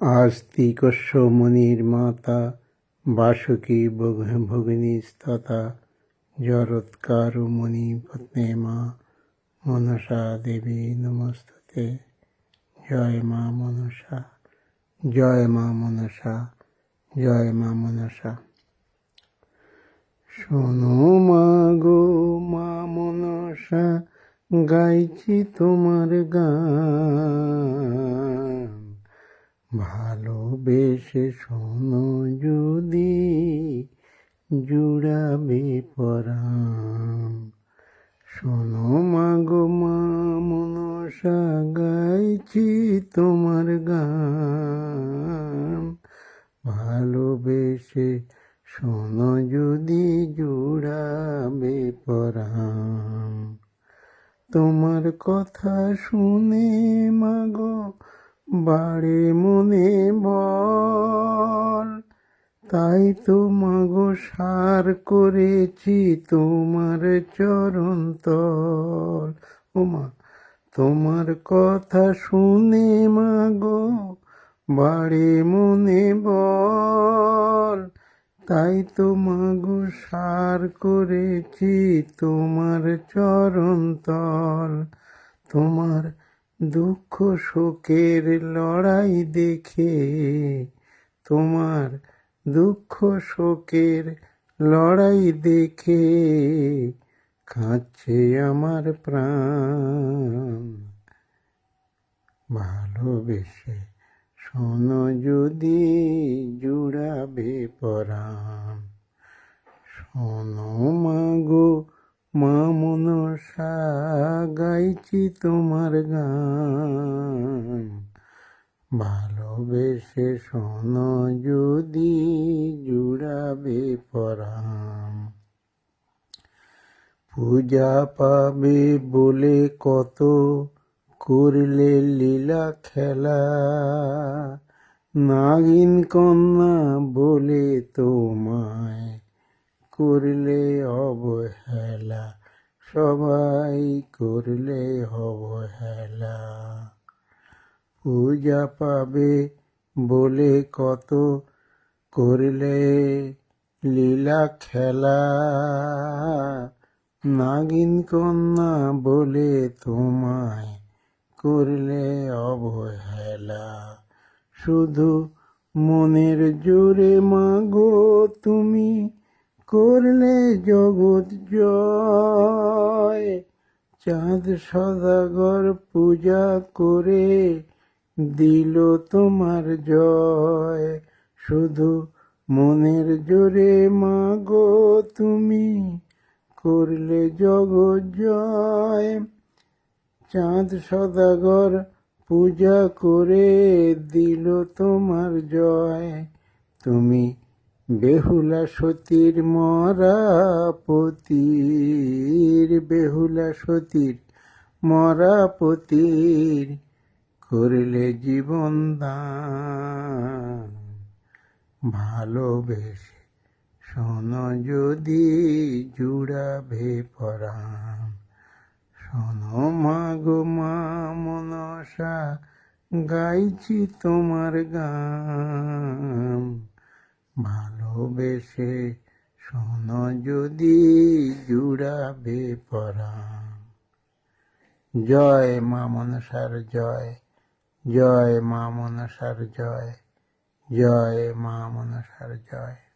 আস্তিকস্য মুনির মাতা বাসুকী ভগিনীস্ততা জরৎকারু মুনি পত্নী মা মনসা দেবী নমস্তুতে। জয় মা মনসা, জয় মা মনসা, জয় মা মনসা। শোনো মা গো, মা মনসা, গাইছি তোমার গান। ভালোবেসে শোনো যদি, জুড়াবে পরাণ। শোনো মা গো, মা মনসা, গাইছি তোমার গান। ভালোবেসে শোনো যদি, জুড়াবে পরাণ। তোমার কথা শুনে মাগো বাড়ে মনে বল। তাই তো মাগো সার করেছি তোমার চরণ তল। ও মা, তোমার কথা শুনে মাগো বাড়ে মনে বল। তাই তো মাগো সার করেছি তোমার চরণ তল। তোমার দুঃখ শোকের লড়াই দেখে তোমার দুঃখ শোকের লড়াই দেখে কাঁদছে আমার প্রাণ। ভালোবেসে শোনো যদি জুড়াবে পরাণ। শোনো মাগো মা মনসা গাইছি তোমার গান? ভালোবেসে শোনো যদি জুড়াবে পরাণ। পূজা পাবে বলে কত করলে লীলা খেলা। নাগিন কন্যা বলে তোমায় করলে অবহেলা, সবাই করলে অবহেলা। পূজা পাবে বলে কত করলে লীলা খেলা। নাগিন কন্যা বলে তোমায় করলে অবহেলা। শুধু মনের জোরে মাগো তুমি করলে জগৎ জয়। চাঁদ সদাগর পূজা করে দিল তোমার জয়। শুধু মনের জোরে মাগো তুমি, করলে জগৎ জয়। চাঁদ সদাগর পূজা করে দিল তোমার জয়। তুমি বেহুলা সতীর মরা পতির, বেহুলা সতীর মরা পতির করলে জীবন দান। ভালোবেসে শোনো যদি জুড়াবে পরাণ। শোনো মা গো, মা মনসা, গাইছি তোমার গান। ভালোবেসে শোনো যদি জুড়াবে পরাণ। জয় মা মনসার জয় জয় মা মনসার জয় জয় মা মনসার জয়।